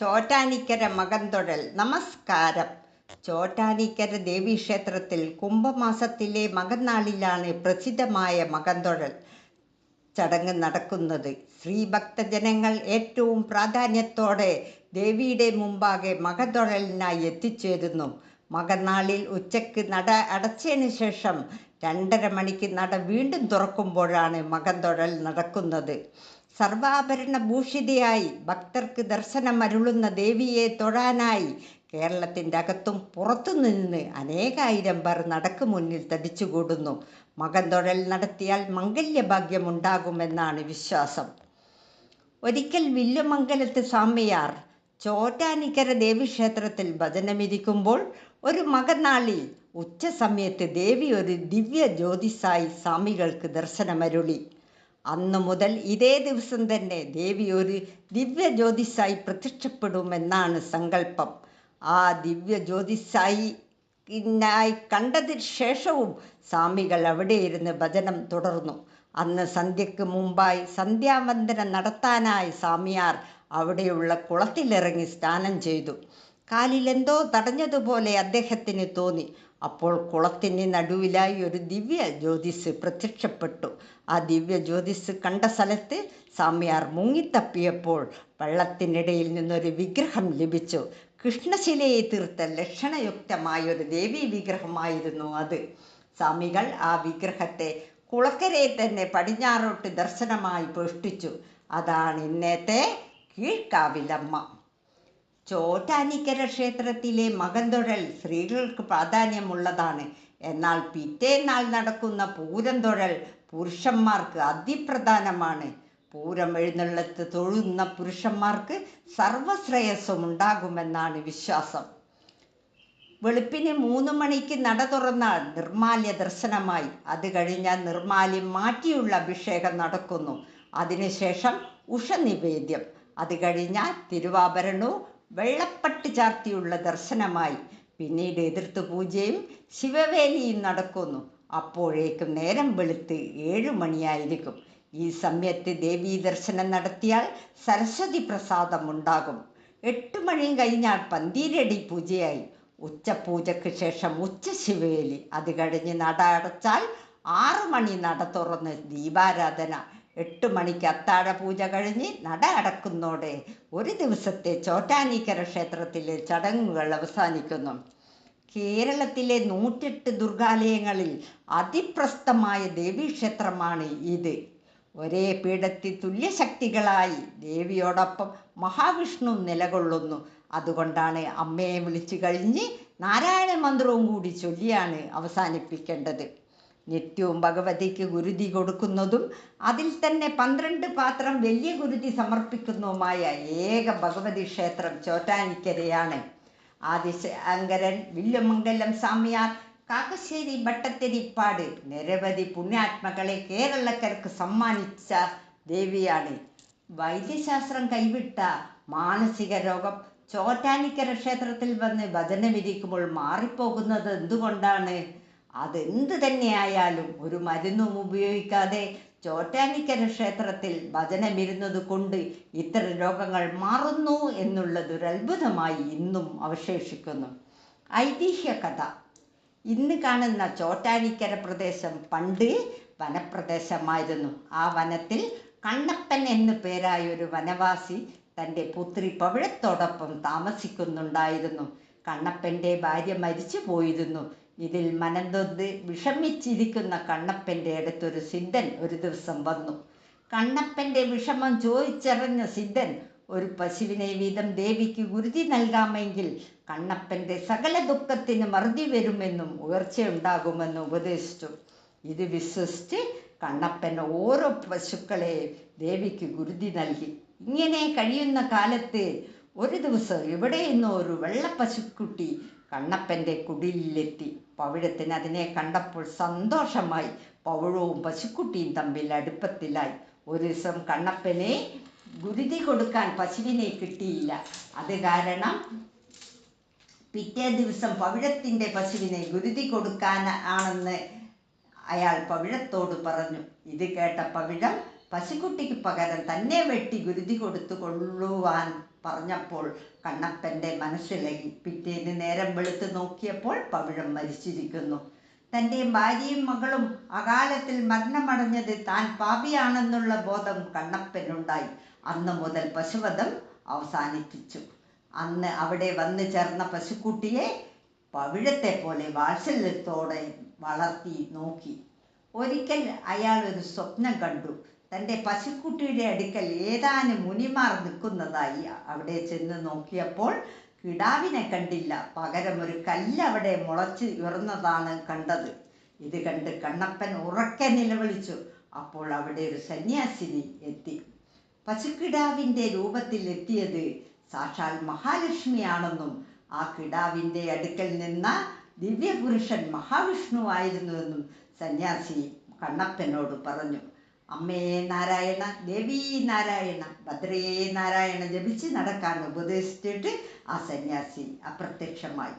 ചോറ്റാനിക്കര മകന്തൊഴൽ നമസ്കാരം. ചോറ്റാനിക്കര ദേവീക്ഷേത്രത്തിൽ കുംഭമാസത്തിലെ മകന്നാളിലാണ് പ്രസിദ്ധമായ മകന്തൊഴൽ ചടങ്ങ് നടക്കുന്നത്. ശ്രീഭക്തജനങ്ങൾ ഏറ്റവും പ്രാധാന്യത്തോടെ ദേവിയുടെ മുമ്പാകെ മകതൊഴലിനായി എത്തിച്ചേരുന്നു. മകനാളിൽ ഉച്ചയ്ക്ക് നട അടച്ചതിന് ശേഷം രണ്ടര മണിക്ക് നട വീണ്ടും തുറക്കുമ്പോഴാണ് മകന്തൊഴൽ നടക്കുന്നത്. സർവാഭരണ ഭൂഷിതയായി ഭക്തർക്ക് ദർശനം അരുളുന്ന ദേവിയെ തൊഴാനായി കേരളത്തിന്റെ അകത്തും പുറത്തു നിന്ന് അനേകായിരം പേർ നടക്ക് മുന്നിൽ തടിച്ചുകൂടുന്നു. മകൻതൊഴൽ നടത്തിയാൽ മംഗല്യഭാഗ്യമുണ്ടാകുമെന്നാണ് വിശ്വാസം. ഒരിക്കൽ വില്ലുമംഗലത്ത് സ്വാമിയാർ ചോറ്റാനിക്കര ദേവീക്ഷേത്രത്തിൽ ഭജനമിരിക്കുമ്പോൾ ഒരു മകനാളിൽ ഉച്ച സമയത്ത് ദേവി ഒരു ദിവ്യ ജ്യോതിസായി സ്വാമികൾക്ക് ദർശനമരുളി. അന്നു മുതൽ ഇതേ ദിവസം തന്നെ ദേവി ഒരു ദിവ്യ ജ്യോതിസായി പ്രത്യക്ഷപ്പെടുമെന്നാണ് സങ്കല്പം. ആ ദിവ്യ ജ്യോതിസായി ായി കണ്ടതിന് ശേഷവും സ്വാമികൾ അവിടെ ഇരുന്ന് ഭജനം തുടർന്നു. അന്ന് സന്ധ്യക്ക് മുമ്പായി സന്ധ്യാവന്ദനം നടത്താനായി സ്വാമിയാർ അവിടെയുള്ള കുളത്തിലിറങ്ങി സ്നാനം ചെയ്തു. കാലിലെന്തോ തടഞ്ഞതുപോലെ അദ്ദേഹത്തിന് തോന്നി. അപ്പോൾ കുളത്തിന് നടുവിലായി ഒരു ദിവ്യ ജ്യോതിസ് പ്രത്യക്ഷപ്പെട്ടു. ആ ദിവ്യ ജ്യോതിസ് കണ്ട സ്ഥലത്ത് സാമ്യാർ മുങ്ങിത്തപ്പിയപ്പോൾ വെള്ളത്തിനിടയിൽ നിന്നൊരു വിഗ്രഹം ലഭിച്ചു. കൃഷ്ണശിലയെ തീർത്ത ലക്ഷണയുക്തമായ ഒരു ദേവീ വിഗ്രഹമായിരുന്നു അത്. സ്വാമികൾ ആ വിഗ്രഹത്തെ കുളക്കരയിൽ തന്നെ പടിഞ്ഞാറോട്ട് ദർശനമായി പ്രതിഷ്ഠിച്ചു അതാണ് ഇന്നത്തെ കീഴ്ക്കാവിലമ്മ ചോറ്റാനിക്കര ക്ഷേത്രത്തിലെ മകൻതൊഴൽ സ്ത്രീകൾക്ക് പ്രാധാന്യമുള്ളതാണ്. എന്നാൽ പിറ്റേന്നാൾ നടക്കുന്ന പൂരന്തൊഴൽ പുരുഷന്മാർക്ക് അതിപ്രധാനമാണ്. പൂരം എഴുന്നള്ളത്ത് തൊഴുന്ന പുരുഷന്മാർക്ക് സർവശ്രേയസ്സും ഉണ്ടാകുമെന്നാണ് വിശ്വാസം. വെളുപ്പിന് മൂന്ന് മണിക്ക് നട തുറന്നാൽ നിർമാല്യ ദർശനമായി. അത് കഴിഞ്ഞാൽ നിർമാല്യം മാറ്റിയുള്ള അഭിഷേകം നടക്കുന്നു. അതിനുശേഷം ഉഷനിവേദ്യം. അത് കഴിഞ്ഞാൽ തിരുവാഭരണവും വെള്ളപ്പട്ട് ചാർത്തിയുള്ള ദർശനമായി പിന്നീട് എതിർത്ത് പൂജയും ശിവവേലിയും നടക്കുന്നു. അപ്പോഴേക്കും നേരം വെളുത്ത് ഏഴു മണിയായിരിക്കും. ഈ സമയത്ത് ദേവീ ദർശനം നടത്തിയാൽ സരസ്വതി പ്രസാദം ഉണ്ടാകും. എട്ട് മണി കഴിഞ്ഞാൽ പന്തീരടി പൂജയായി. ഉച്ചപൂജയ്ക്ക് ശേഷം ഉച്ച ശിവവേലി അത് കഴിഞ്ഞ് നട അടച്ചാൽ ആറു മണി നട തുറന്ന് ദീപാരാധന. എട്ട് മണിക്ക് അത്താഴ പൂജ കഴിഞ്ഞ് നട അടക്കുന്നോടെ ഒരു ദിവസത്തെ ചോറ്റാനിക്കര ക്ഷേത്രത്തിലെ ചടങ്ങുകൾ അവസാനിക്കുന്നു. കേരളത്തിലെ നൂറ്റെട്ട് ദുർഗാലയങ്ങളിൽ അതിപ്രസ്തമായ ദേവീക്ഷേത്രമാണ് ഇത്. ഒരേ പീഠത്തിൽ തുല്യശക്തികളായി ദേവിയോടൊപ്പം മഹാവിഷ്ണു നിലകൊള്ളുന്നു. അതുകൊണ്ടാണ് അമ്മയെ വിളിച്ചു കഴിഞ്ഞ് നാരായണ മന്ത്രവും കൂടി ചൊല്ലിയാണ് അവസാനിപ്പിക്കേണ്ടത്. നിത്യവും ഭഗവതിക്ക് ഗുരുതി കൊടുക്കുന്നതും അതിൽ തന്നെ പന്ത്രണ്ട് പാത്രം വലിയ ഗുരുതി സമർപ്പിക്കുന്നതുമായ ഏക ഭഗവതി ക്ഷേത്രം ചോറ്റാനിക്കരയാണ്. ആദിശങ്കരൻ വില്ലുമംഗലം സ്വാമിയാർ കാക്കശ്ശേരി ഭട്ടത്തിരിപ്പാട് നിരവധി പുണ്യാത്മകളെ കേരളക്കാർക്ക് സമ്മാനിച്ച ദേവിയാണ്. വൈദ്യശാസ്ത്രം കൈവിട്ട മാനസിക രോഗം ചോറ്റാനിക്കര ക്ഷേത്രത്തിൽ വന്ന് ഭജനമിരിക്കുമ്പോൾ മാറിപ്പോകുന്നത് എന്തുകൊണ്ടാണ്? അതെന്ത് തന്നെയായാലും ഒരു മരുന്നും ഉപയോഗിക്കാതെ ചോറ്റാനിക്കര ക്ഷേത്രത്തിൽ ഭജനമിരുന്നത് കൊണ്ട് ഇത്തരം രോഗങ്ങൾ മാറുന്നു എന്നുള്ളതൊരു അത്ഭുതമായി ഇന്നും അവശേഷിക്കുന്നു. ഐതിഹ്യ കഥ. ഇന്ന് കാണുന്ന ചോറ്റാനിക്കര പ്രദേശം പണ്ട് വനപ്രദേശമായിരുന്നു. ആ വനത്തിൽ കണ്ണപ്പൻ എന്നു പേരായ ഒരു വനവാസി തന്റെ പുത്രി പവിഴത്തോടൊപ്പം താമസിക്കുന്നുണ്ടായിരുന്നു. കണ്ണപ്പന്റെ ഭാര്യ മരിച്ചു പോയിരുന്നു ഇതിൽ മനംതൊന്ന് വിഷമിച്ചിരിക്കുന്ന കണ്ണപ്പന്റെ അടുത്തൊരു സിദ്ധൻ ഒരു ദിവസം വന്നു. കണ്ണപ്പന്റെ വിഷമം ചോദിച്ചറിഞ്ഞ സിദ്ധൻ ഒരു പശുവിനെ വീതം ദേവിക്ക് ഗുരുതി നൽകാമെങ്കിൽ കണ്ണപ്പന്റെ സകല ദുഃഖത്തിന് മറുതി വരുമെന്നും ഉയർച്ചയുണ്ടാകുമെന്നും ഉപദേശിച്ചു. ഇത് വിശ്വസിച്ച് കണ്ണപ്പൻ ഓരോ പശുക്കളെ ദേവിക്ക് ഗുരുതി നൽകി. ഇങ്ങനെ കഴിയുന്ന കാലത്ത് ഒരു ദിവസം ഇവിടെ നിന്ന് ഒരു വെള്ളപ്പശുക്കുട്ടി കണ്ണപ്പന്റെ കുടിലിലെത്തി പവിഴത്തിന് അതിനെ കണ്ടപ്പോൾ സന്തോഷമായി. പവിഴവും പശുക്കുട്ടിയും തമ്മിൽ അടുപ്പത്തിലായി. ഒരു ദിവസം കണ്ണപ്പനെ ഗുരുതി കൊടുക്കാൻ പശുവിനെ കിട്ടിയില്ല. അത് കാരണം പിറ്റേ ദിവസം പവിഴത്തിന്റെ പശുവിനെ ഗുരുതി കൊടുക്കാൻ ആണെന്ന് അയാൾ പവിഴത്തോട് പറഞ്ഞു. ഇത് കേട്ട പവിഴം പശുക്കുട്ടിക്ക് പകരം തന്നെ വെട്ടി ഗുരുതി കൊടുത്തു കൊള്ളുവാൻ പറഞ്ഞപ്പോൾ കണ്ണപ്പന്റെ മനസ്സിലായി പിറ്റേന്ന് നേരം വെളുത്ത് നോക്കിയപ്പോൾ പവിഴം മരിച്ചിരിക്കുന്നു. തന്റെ ഭാര്യയും മകളും അകാലത്തിൽ മരണമടഞ്ഞത് താൻ പാപിയാണെന്നുള്ള ബോധം കണ്ണപ്പനുണ്ടായി. അന്ന് മുതൽ പശുവധം അവസാനിപ്പിച്ചു. അന്ന് അവിടെ വന്നു ചേർന്ന പശുക്കുട്ടിയെ പവിഴത്തെ പോലെ വാത്സല്യത്തോടെ വളർത്തി നോക്കി. ഒരിക്കൽ അയാൾ ഒരു സ്വപ്നം കണ്ടു. തന്റെ പശുക്കുട്ടിയുടെ അടുക്കൽ ഏതാനും മുനിമാർ നിൽക്കുന്നതായി അവിടെ ചെന്ന് നോക്കിയപ്പോൾ കിടാവിനെ കണ്ടില്ല. പകരം ഒരു കല്ല് അവിടെ മുളച്ച് ഉയർന്നതാണ് കണ്ടത്. ഇത് കണ്ട് കണ്ണപ്പൻ ഉറക്കെ നിലവിളിച്ചു. അപ്പോൾ അവിടെ ഒരു സന്യാസിനി എത്തി. പശുക്കിടാവിന്റെ രൂപത്തിൽ എത്തിയത് സാക്ഷാൽ മഹാലക്ഷ്മിയാണെന്നും ആ കിടാവിന്റെ അടുക്കൽ നിന്ന ദിവ്യപുരുഷൻ മഹാവിഷ്ണു ആയിരുന്നുവെന്നും സന്യാസി കണ്ണപ്പനോട് പറഞ്ഞു. അമ്മേ നാരായണ ദേവി നാരായണ ഭദ്രേ നാരായണ ജപിച്ച് നടക്കാൻ ഉപദേശിച്ചിട്ട് ആ സന്യാസി അപ്രത്യക്ഷമായി.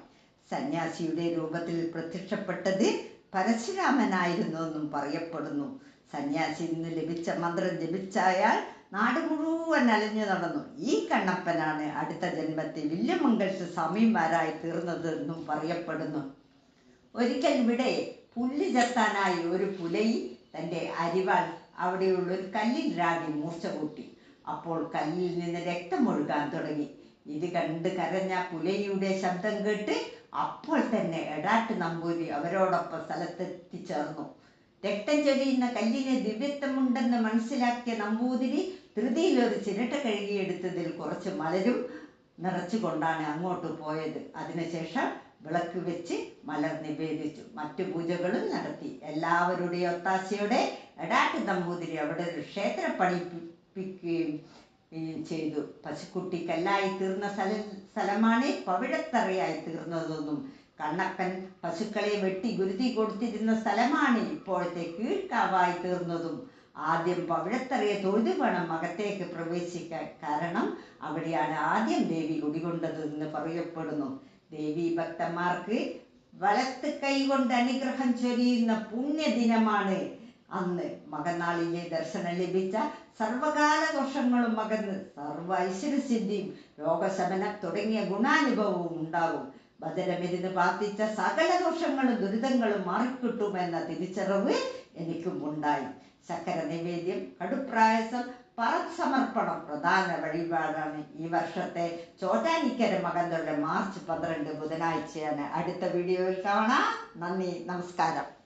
സന്യാസിയുടെ രൂപത്തിൽ പ്രത്യക്ഷപ്പെട്ടത് പരശുരാമനായിരുന്നു എന്നും പറയപ്പെടുന്നു. സന്യാസി നിന്ന് ലഭിച്ച മന്ത്രം ജപിച്ചായാൽ നാട് മുഴുവൻ അലഞ്ഞു നടന്നു. ഈ കണ്ണപ്പനാണ് അടുത്ത ജന്മത്തിൽ വില്യമംഗലത്ത് സ്വാമിമാരായി തീർന്നത് എന്നും പറയപ്പെടുന്നു. ഒരിക്കൽ ഇവിടെ പുല്ല് ചെത്താനായി ഒരു പുലയി തന്റെ അരിവാൾ അവിടെയുള്ള ഒരു കല്ലിൽ രാഗി മൂർച്ച കൂട്ടി. അപ്പോൾ കല്ലിൽ നിന്ന് രക്തം ഒഴുകാൻ തുടങ്ങി. ഇത് കണ്ട് കരഞ്ഞ പുലയുടെ ശബ്ദം കേട്ട് അപ്പോൾ തന്നെ എടാട്ട് നമ്പൂരി അവരോടൊപ്പം സ്ഥലത്തെത്തിച്ചേർന്നു രക്തം ചൊരിയുന്ന കല്ലിന് ദിവ്യത്വമുണ്ടെന്ന് മനസ്സിലാക്കിയ നമ്പൂതിരി ധൃതിയിൽ ഒരു ചിരട്ട കഴുകിയെടുത്തതിൽ കുറച്ച് മലരും നിറച്ചുകൊണ്ടാണ് അങ്ങോട്ട് പോയത്. അതിനുശേഷം വിളക്ക് വെച്ച് മലർ നിവേദിച്ചു. മറ്റു പൂജകളും നടത്തി. എല്ലാവരുടെയും ഒത്താശയോടെ എടാട്ട് നമ്പൂതിരി അവിടെ ഒരു ക്ഷേത്രം പണിപ്പിക്കുകയും ചെയ്തു. പശുക്കുട്ടി കല്ലായി തീർന്ന സ്ഥല സ്ഥലമാണ് പവിഴത്തറയായി തീർന്നതെന്നും. കണ്ണപ്പൻ പശുക്കളെ വെട്ടി ഗുരുതി കൊടുത്തിരുന്ന സ്ഥലമാണ് ഇപ്പോഴത്തെ കീഴ്ക്കാവായി തീർന്നതും. ആദ്യം പവിഴത്തറയെ തൊഴുതു വേണം അകത്തേക്ക് പ്രവേശിക്കാൻ. കാരണം അവിടെയാണ് ആദ്യം ദേവി കുടികൊണ്ടത് എന്ന് പറയപ്പെടുന്നു. ദേവി ഭക്തന്മാർക്ക് വലത്ത് കൈ കൊണ്ട് അനുഗ്രഹം ചൊരിയുന്ന പുണ്യദിനമാണ്. അന്ന് മകനാളിലെ ദർശനം ലഭിച്ച സർവകാല ദോഷങ്ങളും മകന്ന് സർവ ഐശ്വര്യസിദ്ധിയും രോഗശമനം തുടങ്ങിയ ഗുണാനുഭവവും ഉണ്ടാകും. ഭദ്രമിരുന്ന് പ്രാർത്ഥിച്ച സകല ദോഷങ്ങളും ദുരിതങ്ങളും മാറിക്കിട്ടുമെന്ന തിരിച്ചറിവ് എനിക്കും ഉണ്ടായി ശക്കര നിവേദ്യം കടുപ്രായസം പറസമർപ്പണം പ്രധാന വഴിപാടാണ്. ഈ വർഷത്തെ ചോറ്റാനിക്കര മകന്തുള്ള മാർച്ച് പന്ത്രണ്ട് ബുധനാഴ്ചയാണ്. അടുത്ത വീഡിയോയിൽ കാണാം. നന്ദി നമസ്കാരം.